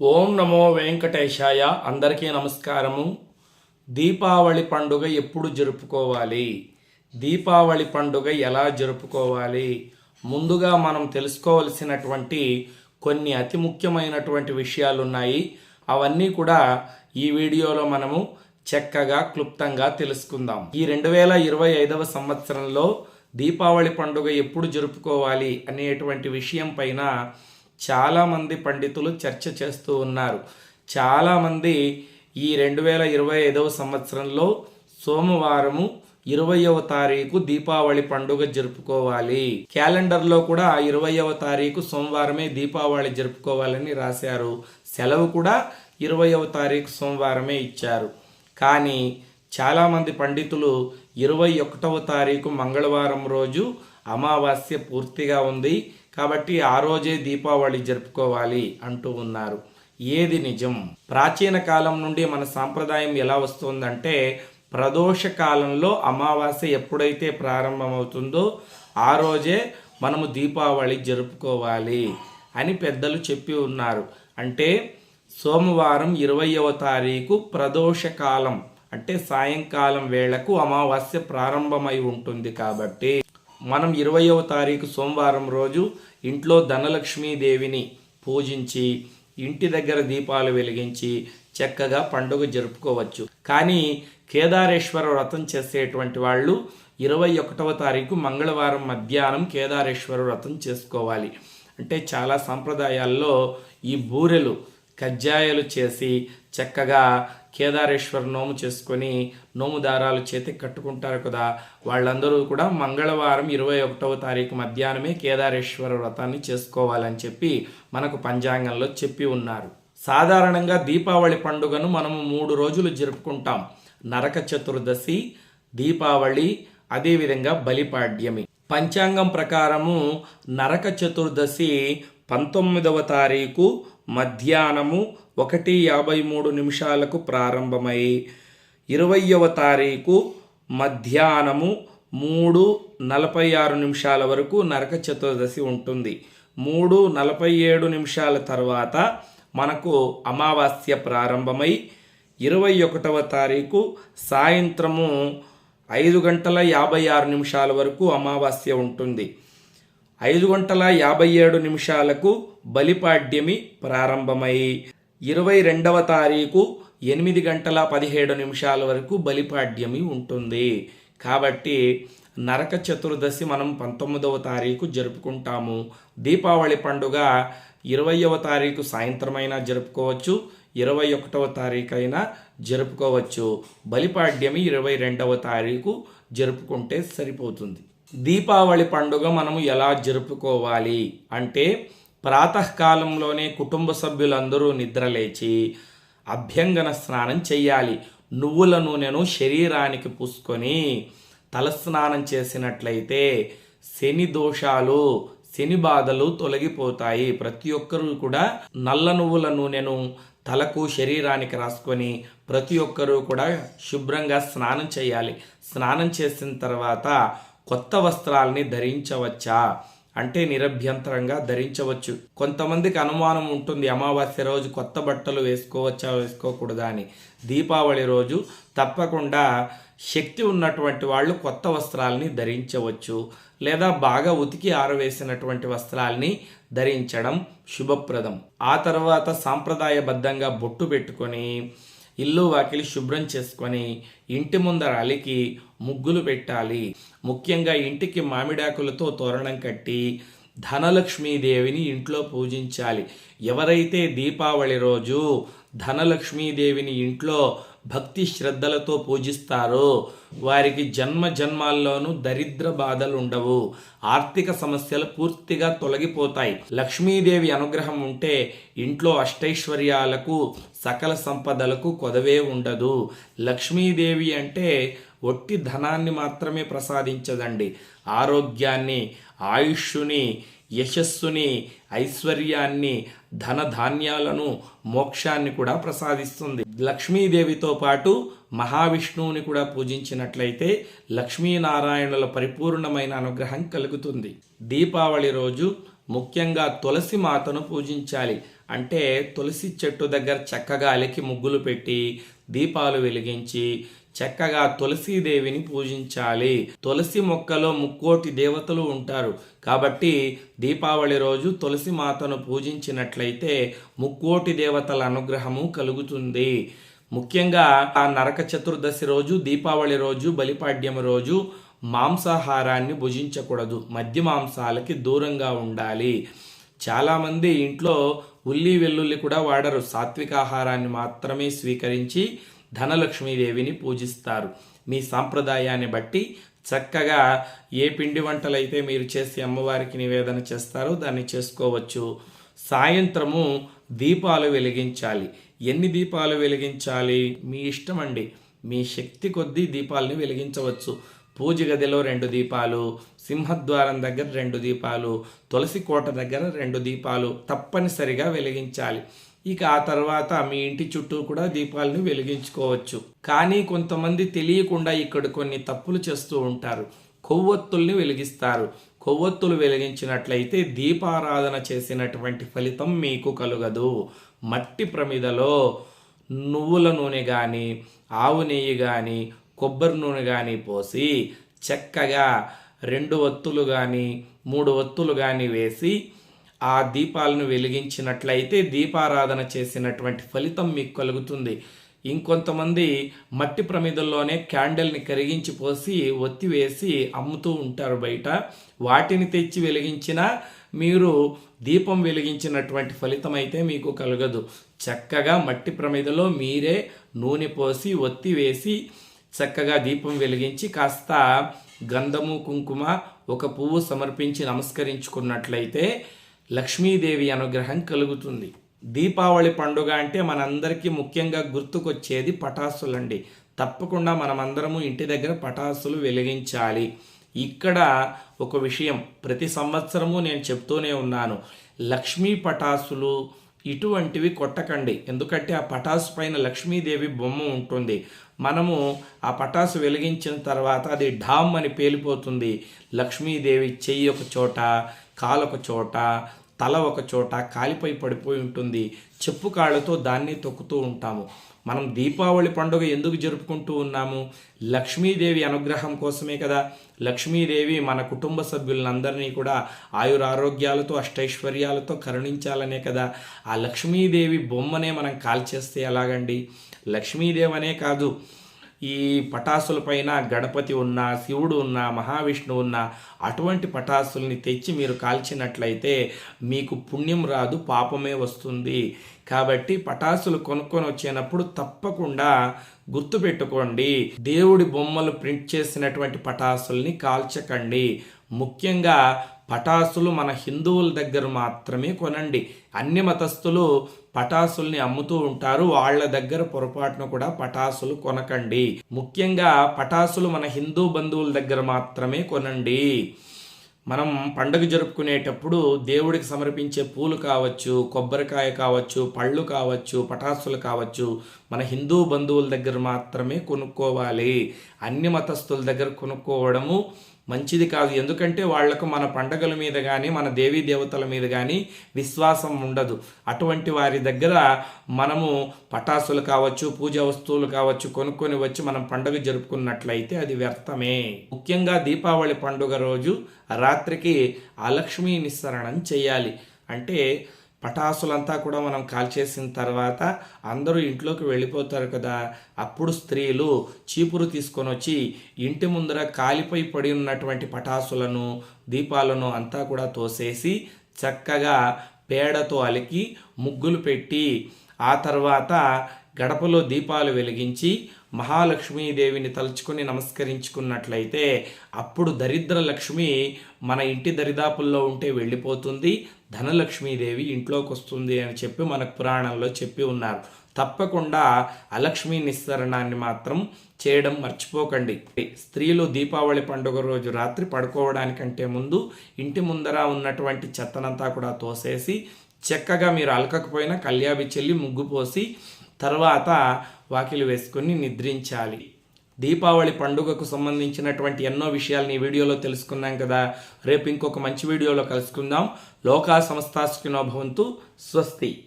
ఓం నమో వెంకటేశాయ. అందరికీ నమస్కారము. దీపావళి పండుగ ఎప్పుడు జరుపుకోవాలి? దీపావళి పండుగ ఎలా జరుపుకోవాలి? ముందుగా మనం తెలుసుకోవలసినటువంటి కొన్ని అతి ముఖ్యమైనటువంటి విషయాలు ఉన్నాయి అవన్నీ కూడా ఈ వీడియోలో మనము చక్కగా క్లుప్తంగా తెలుసుకుందాం. ఈ రెండు వేల ఇరవై ఐదవ సంవత్సరంలో దీపావళి పండుగ ఎప్పుడు జరుపుకోవాలి అనేటువంటి విషయం పైన చాలామంది పండితులు చర్చ చేస్తూ ఉన్నారు. చాలామంది ఈ రెండు వేల ఇరవై ఐదవ సంవత్సరంలో సోమవారము ఇరవయవ తారీఖు దీపావళి పండుగ జరుపుకోవాలి. క్యాలెండర్లో కూడా ఇరవయవ తారీఖు సోమవారమే దీపావళి జరుపుకోవాలని రాశారు. సెలవు కూడా ఇరవయవ తారీఖు సోమవారమే ఇచ్చారు. కానీ చాలామంది పండితులు ఇరవై ఒకటవ తారీఖు మంగళవారం రోజు అమావాస్య పూర్తిగా ఉంది. కాబట్టి ఆ రోజే దీపావళి జరుపుకోవాలి అంటూ ఉన్నారు. ఏది నిజం? ప్రాచీన కాలం నుండి మన సాంప్రదాయం ఎలా వస్తుందంటే ప్రదోష కాలంలో అమావాస్య ఎప్పుడైతే ప్రారంభమవుతుందో ఆ రోజే మనము దీపావళి జరుపుకోవాలి అని పెద్దలు చెప్పి ఉన్నారు. అంటే సోమవారం ఇరవయవ తారీఖు ప్రదోష కాలం. అంటే సాయంకాలం వేళకు అమావాస్య ప్రారంభమై ఉంటుంది కాబట్టి మనం ఇరవయవ తారీఖు సోమవారం రోజు ఇంట్లో ధనలక్ష్మీదేవిని పూజించి ఇంటి దగ్గర దీపాలు వెలిగించి చక్కగా పండుగ జరుపుకోవచ్చు. కానీ కేదారేశ్వర వ్రతం చేసేటువంటి వాళ్ళు ఇరవై ఒకటవ తారీఖు మంగళవారం మధ్యాహ్నం కేదారేశ్వర వ్రతం చేసుకోవాలి. అంటే చాలా సంప్రదాయాల్లో ఈ బూరెలు కజ్జాయలు చేసి చక్కగా కేదారేశ్వర నోము చేసుకొని నోము దారాలు చేతికి కట్టుకుంటారు కదా వాళ్ళందరూ కూడా మంగళవారం ఇరవై ఒకటవ తారీఖు మధ్యాహ్నమే కేదారేశ్వర వ్రతాన్ని చేసుకోవాలని చెప్పి మనకు పంచాంగంలో చెప్పి ఉన్నారు. సాధారణంగా దీపావళి పండుగను మనము మూడు రోజులు జరుపుకుంటాం. నరక చతుర్దశి దీపావళి అదేవిధంగా బలిపాడ్యమి. పంచాంగం ప్రకారము నరక చతుర్దశి పంతొమ్మిదవ తారీఖు మధ్యాహ్నము ఒకటి యాభై మూడు నిమిషాలకు ప్రారంభమై ఇరవయవ తారీఖు మధ్యాహ్నము మూడు నలభై ఆరు నిమిషాల వరకు నరక చతుర్దశి ఉంటుంది. మూడు నలభై ఏడు నిమిషాల తర్వాత మనకు అమావాస్య ప్రారంభమై ఇరవై ఒకటవ తారీఖు సాయంత్రము ఐదు గంటల యాభై ఆరు నిమిషాల వరకు అమావాస్య ఉంటుంది. ఐదు గంటల యాభై ఏడు నిమిషాలకు బలిపాడ్యమి ప్రారంభమై ఇరవై రెండవ తారీఖు ఎనిమిది గంటల పదిహేడు నిమిషాల వరకు బలిపాడ్యమి ఉంటుంది. కాబట్టి నరక చతుర్దశి మనం పంతొమ్మిదవ తారీఖు జరుపుకుంటాము. దీపావళి పండుగ ఇరవయవ తారీఖు సాయంత్రమైనా జరుపుకోవచ్చు ఇరవై ఒకటవ తారీఖు అయినా జరుపుకోవచ్చు. బలిపాడ్యమి ఇరవై రెండవ తారీఖు జరుపుకుంటే సరిపోతుంది. దీపావళి పండుగ మనము ఎలా జరుపుకోవాలి అంటే ప్రాతకాలంలోనే కుటుంబ సభ్యులందరూ నిద్రలేచి అభ్యంగన స్నానం చేయాలి నువ్వుల నూనెను శరీరానికి పూసుకొని తలస్నానం చేసినట్లయితే శని దోషాలు శని బాధలు తొలగిపోతాయి. ప్రతి ఒక్కరూ కూడా నల్ల నువ్వుల నూనెను తలకు శరీరానికి రాసుకొని ప్రతి ఒక్కరూ కూడా శుభ్రంగా స్నానం చేయాలి స్నానం చేసిన తర్వాత కొత్త వస్త్రాలని ధరించవచ్చా? అంటే నిరభ్యంతరంగా ధరించవచ్చు. కొంతమందికి అనుమానం ఉంటుంది అమావాస్య రోజు కొత్త బట్టలు వేసుకోవచ్చా వేసుకోకూడదా అని. దీపావళి రోజు తప్పకుండా శక్తి ఉన్నటువంటి వాళ్ళు కొత్త వస్త్రాలని ధరించవచ్చు. లేదా బాగా ఉతికి ఆరవేసినటువంటి వస్త్రాల్ని ధరించడం శుభప్రదం. ఆ తర్వాత సాంప్రదాయబద్ధంగా బొట్టు పెట్టుకొని ఇల్లు వాకిలి శుభ్రం చేసుకొని ఇంటి ముందర అలికి ముగ్గులు పెట్టాలి. ముఖ్యంగా ఇంటికి మామిడాకులతో తోరణం కట్టి ధనలక్ష్మీదేవిని ఇంట్లో పూజించాలి. ఎవరైతే దీపావళి రోజు ధనలక్ష్మీదేవిని ఇంట్లో భక్తి శ్రద్ధలతో పూజిస్తారో వారికి జన్మ జన్మాల్లోనూ దరిద్ర బాధలు ఉండవు. ఆర్థిక సమస్యలు పూర్తిగా తొలగిపోతాయి. లక్ష్మీదేవి అనుగ్రహం ఉంటే ఇంట్లో అష్టైశ్వర్యాలకు సకల సంపదలకు కొదవే ఉండదు. లక్ష్మీదేవి అంటే ఒట్టి ధనాన్ని మాత్రమే ప్రసాదించదండి. ఆరోగ్యాన్ని ఆయుష్ని యశస్సుని ఐశ్వర్యాన్ని ధన ధాన్యాలను మోక్షాన్ని కూడా ప్రసాదిస్తుంది. లక్ష్మీదేవితో పాటు మహావిష్ణువుని కూడా పూజించినట్లయితే లక్ష్మీనారాయణుల పరిపూర్ణమైన అనుగ్రహం కలుగుతుంది. దీపావళి రోజు ముఖ్యంగా తులసి మాతను పూజించాలి. అంటే తులసి చెట్టు దగ్గర చక్కగా అలికి ముగ్గులు పెట్టి దీపాలు వెలిగించి చక్కగా తులసీదేవిని పూజించాలి. తులసి మొక్కలో ముక్కోటి దేవతలు ఉంటారు. కాబట్టి దీపావళి రోజు తులసి మాతను పూజించినట్లయితే ముక్కోటి దేవతల అనుగ్రహము కలుగుతుంది. ముఖ్యంగా ఆ నరక చతుర్దశి రోజు దీపావళి రోజు బలిపాడ్యం రోజు మాంసాహారాన్ని భుజించకూడదు. మద్య మాంసాలకి దూరంగా ఉండాలి. చాలామంది ఇంట్లో ఉల్లి వెల్లుల్లి కూడా వాడరు. సాత్విక ఆహారాన్ని మాత్రమే స్వీకరించి ధనలక్ష్మీదేవిని పూజిస్తారు. మీ సాంప్రదాయాన్ని బట్టి చక్కగా ఏ పిండి వంటలైతే మీరు చేసి అమ్మవారికి నివేదన చేస్తారో దాన్ని చేసుకోవచ్చు. సాయంత్రము దీపాలు వెలిగించాలి. ఎన్ని దీపాలు వెలిగించాలి? మీ ఇష్టం అండి. మీ శక్తి కొద్దీ దీపాలని వెలిగించవచ్చు. పూజ గదిలో రెండు దీపాలు సింహద్వారం దగ్గర రెండు దీపాలు తులసి కోట దగ్గర రెండు దీపాలు తప్పనిసరిగా వెలిగించాలి. ఇక ఆ తర్వాత మీ ఇంటి చుట్టూ కూడా దీపాలను వెలిగించుకోవచ్చు. కానీ కొంతమంది తెలియకుండా ఇక్కడ కొన్ని తప్పులు చేస్తూ ఉంటారు. కొవ్వొత్తుల్ని వెలిగిస్తారు. కొవ్వొత్తులు వెలిగించినట్లయితే దీపారాధన చేసినటువంటి ఫలితం మీకు కలుగదు. మట్టి ప్రమిదలో నువ్వుల నూనె కానీ ఆవు నెయ్యి కానీ కొబ్బరి నూనె కానీ పోసి చక్కగా రెండు ఒత్తులు కానీ మూడు ఒత్తులు కానీ వేసి ఆ దీపాలను వెలిగించినట్లయితే దీపారాధన చేసినటువంటి ఫలితం మీకు కలుగుతుంది. ఇంకొంతమంది మట్టి ప్రమిదల్లోనే క్యాండిల్ని కరిగించి పోసి ఒత్తి వేసి అమ్ముతూ ఉంటారు బయట. వాటిని తెచ్చి వెలిగించినా మీరు దీపం వెలిగించినటువంటి ఫలితం అయితే మీకు కలగదు. చక్కగా మట్టి ప్రమిదలో మీరే నూనె పోసి ఒత్తి వేసి చక్కగా దీపం వెలిగించి కాస్త గంధము కుంకుమ ఒక పువ్వు సమర్పించి నమస్కరించుకున్నట్లయితే లక్ష్మీదేవి అనుగ్రహం కలుగుతుంది. దీపావళి పండుగ అంటే మనందరికీ ముఖ్యంగా గుర్తుకొచ్చేది పటాసులండి. తప్పకుండా మనమందరము ఇంటి దగ్గర పటాసులు వెలిగించాలి. ఇక్కడ ఒక విషయం ప్రతి సంవత్సరము నేను చెప్తూనే ఉన్నాను. లక్ష్మీ పటాసులు ఇటువంటివి కొట్టకండి. ఎందుకంటే ఆ పటాసు పైన లక్ష్మీదేవి బొమ్మ ఉంటుంది. మనము ఆ పటాసు వెలిగించిన తర్వాత అది ఢామ్ అని పేలిపోతుంది. లక్ష్మీదేవి చెయ్యి ఒక చోట కాలొక చోట తల ఒక చోట కాలిపై పడిపోయి ఉంటుంది. చెప్పు కాళ్ళతో దాన్ని తొక్కుతూ ఉంటాము. మనం దీపావళి పండుగ ఎందుకు జరుపుకుంటూ ఉన్నాము? లక్ష్మీదేవి అనుగ్రహం కోసమే కదా. లక్ష్మీదేవి మన కుటుంబ సభ్యులందరినీ కూడా ఆయురారోగ్యాలతో అష్టైశ్వర్యాలతో కరుణించాలనే కదా. ఆ లక్ష్మీదేవి బొమ్మనే మనం కాల్చేస్తే ఎలాగండి? లక్ష్మీదేవి అనే కాదు. ఈ పటాసుల పైన గణపతి ఉన్న శివుడు ఉన్న మహావిష్ణువు ఉన్న అటువంటి పటాసుల్ని తెచ్చి మీరు కాల్చినట్లయితే మీకు పుణ్యం రాదు పాపమే వస్తుంది. కాబట్టి పటాసులు కొనుక్కొని వచ్చినప్పుడు తప్పకుండా గుర్తుపెట్టుకోండి దేవుడి బొమ్మలు ప్రింట్ చేసినటువంటి పటాసుల్ని కాల్చకండి. ముఖ్యంగా పటాసులు మన హిందువుల దగ్గర మాత్రమే కొనండి. అన్ని మతస్థులు పటాసుల్ని అమ్ముతూ ఉంటారు. వాళ్ళ దగ్గర పొరపాటున కూడా పటాసులు కొనకండి. ముఖ్యంగా పటాసులు మన హిందూ బంధువుల దగ్గర మాత్రమే కొనండి. మనం పండుగ జరుపుకునేటప్పుడు దేవుడికి సమర్పించే పూలు కావచ్చు కొబ్బరికాయ కావచ్చు పళ్ళు కావచ్చు పటాసులు కావచ్చు మన హిందూ బంధువుల దగ్గర మాత్రమే కొనుక్కోవాలి. అన్ని మతస్థుల దగ్గర కొనుక్కోవడము మంచిది కాదు. ఎందుకంటే వాళ్ళకు మన పండగల మీద కానీ మన దేవీ దేవతల మీద కానీ విశ్వాసం ఉండదు. అటువంటి వారి దగ్గర మనము పటాసులు కావచ్చు పూజ వస్తువులు కావచ్చు కొనుక్కొని వచ్చి మనం పండుగ జరుపుకున్నట్లయితే అది వ్యర్థమే. ముఖ్యంగా దీపావళి పండుగ రోజు రాత్రికి అలక్ష్మీ నిస్సరణం చేయాలి. అంటే పటాసులంతా కూడా మనం కాల్చేసిన తర్వాత అందరూ ఇంట్లోకి వెళ్ళిపోతారు కదా. అప్పుడు స్త్రీలు చీపురు తీసుకొని వచ్చి ఇంటి ముందర కాలిపై పడి ఉన్నటువంటి పటాసులను దీపాలను అంతా కూడా తోసేసి చక్కగా పేడతో అలికి ముగ్గులు పెట్టి ఆ తర్వాత గడపలో దీపాలు వెలిగించి మహాలక్ష్మీదేవిని తలుచుకుని నమస్కరించుకున్నట్లయితే అప్పుడు దరిద్ర లక్ష్మి మన ఇంటి దరిదాపుల్లో ఉంటే వెళ్ళిపోతుంది ధనలక్ష్మీదేవి ఇంట్లోకి వస్తుంది అని చెప్పి మనకు పురాణంలో చెప్పి ఉన్నారు. తప్పకుండా అలక్ష్మీ నిస్సరణాన్ని మాత్రం చేయడం మర్చిపోకండి. స్త్రీలు దీపావళి పండుగ రోజు రాత్రి పడుకోవడానికంటే ముందు ఇంటి ముందర ఉన్నటువంటి చెత్తనంతా కూడా తోసేసి చక్కగా మీరు అలకకపోయినా కళ్యాబి చెల్లి ముగ్గు పోసి తర్వాత వాకిలి వేసుకొని నిద్రించాలి. దీపావళి పండుగకు సంబంధించినటువంటి ఎన్నో విషయాలు ఈ వీడియోలో తెలుసుకున్నాం కదా. రేపు ఇంకొక మంచి వీడియోలో కలుసుకుందాం. లోకా సంస్థాస్కినో భవంతు స్వస్తి.